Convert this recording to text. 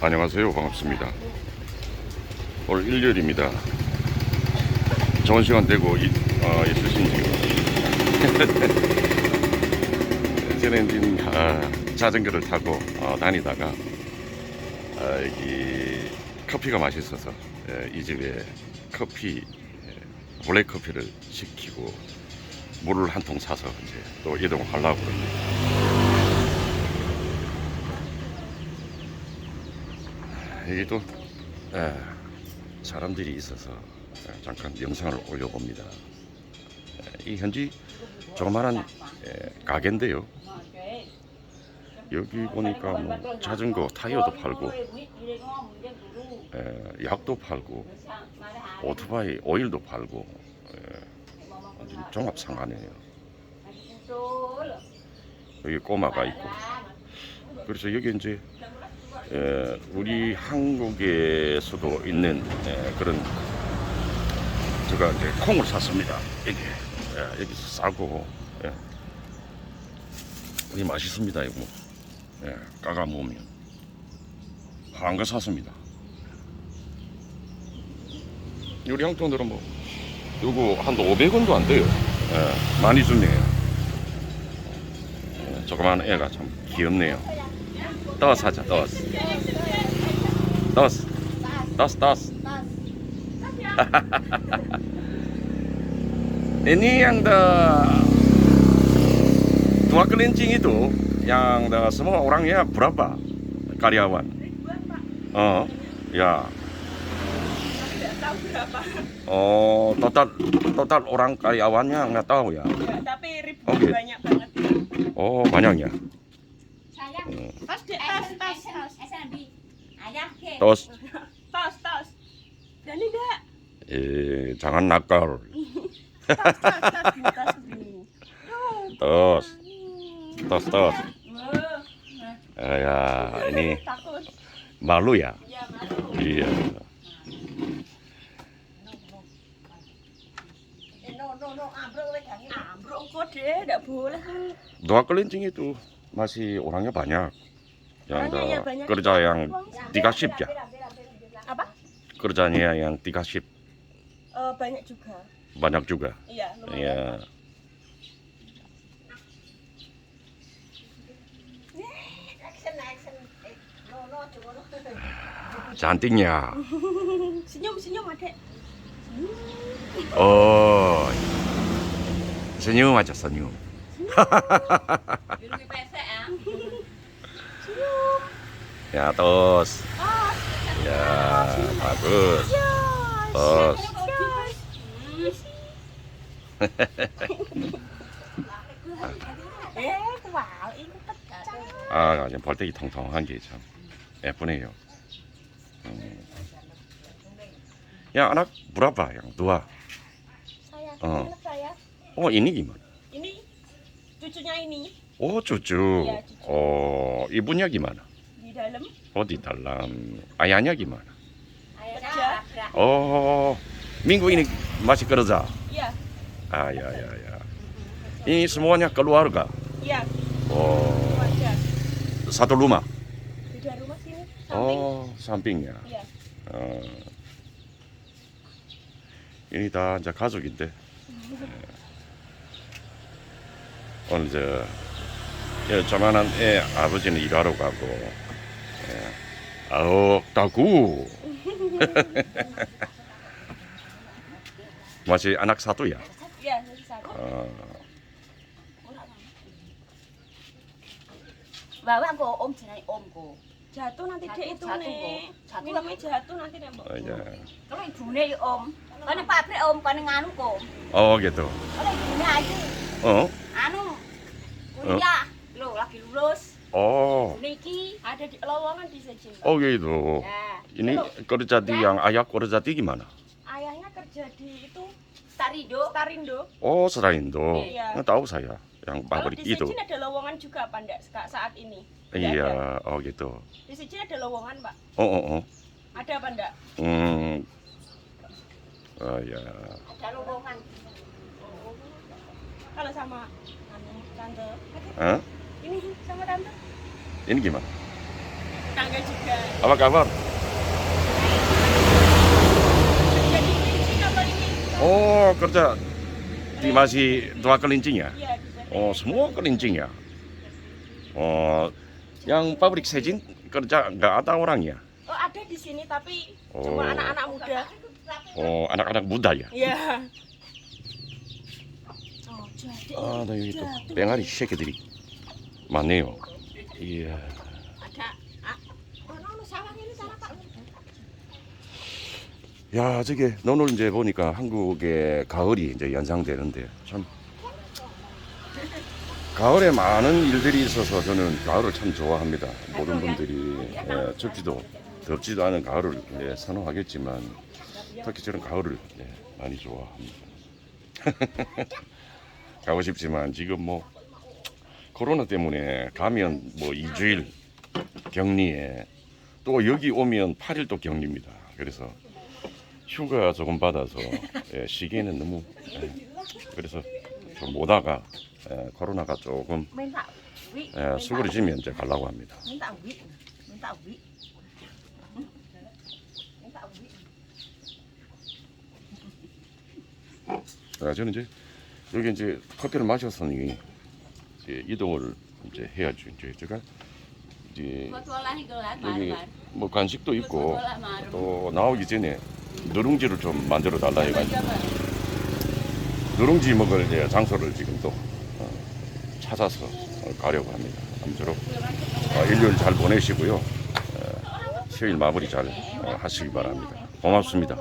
안녕하세요. 반갑습니다. 오늘 일요일입니다. 좋은 시간 되고 있, 어, 있으신지요? 저는 지금 아, 자전거를 타고 어, 다니다가 아, 여기 커피가 맛있어서 예, 이 집에 커피 예, 블랙 커피를 시키고 물을 한 통 사서 이제 또 이동하려고 합니다. 여기 또 예, 사람들이 있어서 예, 잠깐 영상을 올려봅니다. 예, 이 현지 조그마한 예, 가게인데요. 여기 보니까 뭐 자전거 타이어도 팔고 예, 약도 팔고 오토바이 오일도 팔고 예, 종합 상가네요. 여기 꼬마가 있고 그래서 여기 이제 예, 우리 한국에서도 있는 예, 그런 제가 이제 콩을 샀습니다. 여기 예, 여기서 싸고 예. 이게 맛있습니다. 이거 예, 까가 먹으면 한거 샀습니다. 우리 형돈들은 뭐 요거 한 500원도 안 돼요. 예, 많이 주네요. 예, 조그만 애가 참 귀엽네요. tos saja, tos. Tos. Tos tos. Ini yang the dua kelincing itu yang the, semua orangnya berapa karyawan? Oh ya. Oh total total orang karyawannya nggak tahu ya, ya tapi ribuan banyak banget. Oh banyaknya. Sayang. Hmm. saya tos. Tos tos. Dan ini eh jangan nakal. Tos tos tos. Oh. Oh. Eh, ya ini malu ya, Iya, malu. iya. Eh, Dua kelinci itu. Masih orangnya banyak. Yang Banyak ya, banyak. kerja yang tiga shift ya. Apa? Kerjanya yang tiga shift Eh, banyak juga. banyak juga. Iya, lumayan. Iya. Cantiknya. Senyum, senyum, adek. Oh. Senyum aja senyum. Pesek ya. Ah, Ya bagus. Eh, pecah. 아, 지금 벌떼기 통통한 게 참 예쁘네요. 음. Ya anak berapa yang tua? Saya, Oh. anak saya. Oh ini gimana? Ini cucunya ini Oh cucu. Iya, cucu. Oh ibunya gimana? di dalam. Oh di dalam. Ayahnya gimana? Ayah gerak. Oh minggu ini masih kerja. Iya, Ah ya ya ya. Ini semuanya keluarga. iya, Oh wajar. satu rumah. Beda rumah sini. Samping. Oh sampingnya. Iya. 어, ini 다 이제 가족인데 예. 오늘 저 예, 저만한 애 아버지는 일하러 가고 예. 아우 따구 masih anak satu ya Iya, dari satu. 어, Bawa kok om jenenge om kok. Jatuh nanti Jatuh, dek itu jatuh, nih. kok. Jatuh Minumnya jatuh nanti deh, Mbak. 어, 예. Kalau ibune ya om. Kan pabrik om kan nganu kok. oh gitu Kalau ibune aja oh anu kuliah. Loh, lagi lulus. oh Ibune iki Ada di lowongan di sini. Oh gitu ya ini kerja di yang ayah kerja di gimana Ayahnya kerja di itu Tarindo. Tarindo. Oh, Seraindo. Iya. Nah, tahu saya yang Kalau pabrik di itu. sini ada lowongan juga apa enggak seka- saat ini? Nggak ada. Iya, oh gitu. Di sini ada lowongan, Pak. Oh, oh, oh. Ada apa enggak? Hmm. Oh ya. Ada lowongan. Kalau sama anu, tante. Hah? Ini sama tante. Ini gimana? tetangga juga. Apa kabar? Kerja di Kelinci apa ini? Oh, kerja di masih tua kelincing ya? Iya. Oh, semua kelincing ya? Oh, yang pabrik sejin kerja nggak ada orangnya? Oh, ada di sini tapi Oh. cuma anak-anak muda. Oh, anak-anak muda ya? Iya. 아, 나 여기 또 뺑아리 새끼들이 많네요. 이야. 야, 저게 오늘 이제 보니까 한국의 가을이 이제 연상되는데 참 가을에 많은 일들이 있어서 저는 가을을 참 좋아합니다. 모든 분들이 예, 춥지도 덥지도 않은 가을을 예, 선호하겠지만 특히 저는 가을을 예, 많이 좋아합니다. 가고 싶지만 지금 뭐 코로나 때문에 가면 뭐 2주일 격리에 또 여기 오면 8일 또 격리입니다. 그래서 휴가 조금 받아서 예, 쉬기에는 너무 예, 그래서 좀 오다가 예, 코로나가 조금. 예, 수그러지면 이제 가려고 합니다. 아, 저는 이제 여기 이제 커피를 마셨으니 이제 이동을 이제 해야죠. 이제 제가 이제 여기 뭐 간식도 있고 또 나오기 전에 누룽지를 좀 만들어 달라 해가지고 누룽지 먹을 이제 장소를 지금 또 어, 찾아서 어, 가려고 합니다. 아무쪼록 어, 일요일 잘 보내시고요. 어, 수요일 마무리 잘 어, 하시기 바랍니다. 고맙습니다.